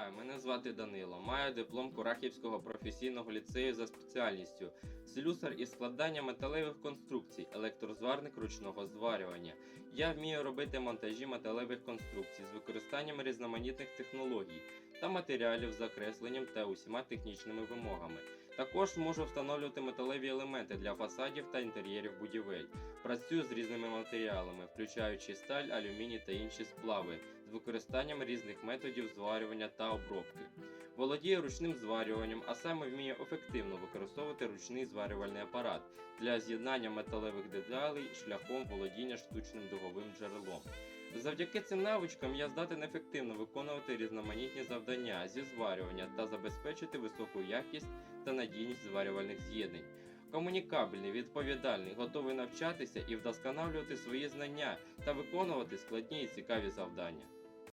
Вітаю, мене звати Данило. Маю диплом Курахівського професійного ліцею за спеціальністю слюсар із складання металевих конструкцій, електрозварник ручного зварювання. Я вмію робити монтажі металевих конструкцій з використанням різноманітних технологій та матеріалів з закресленням та усіма технічними вимогами. Також можу встановлювати металеві елементи для фасадів та інтер'єрів будівель. Працюю з різними матеріалами, включаючи сталь, алюміній та інші сплави, з використанням різних методів зварювання та обробки. Володію ручним зварюванням, а саме вмію ефективно використовувати ручний зварювальний апарат для з'єднання металевих деталей шляхом володіння штучним дуговим джерелом. Завдяки цим навичкам я здатен ефективно виконувати різноманітні завдання зі зварювання та забезпечити високу якість та надійність зварювальних з'єднань. Комунікабельний, відповідальний, готовий навчатися і вдосконалювати свої знання та виконувати складні і цікаві завдання.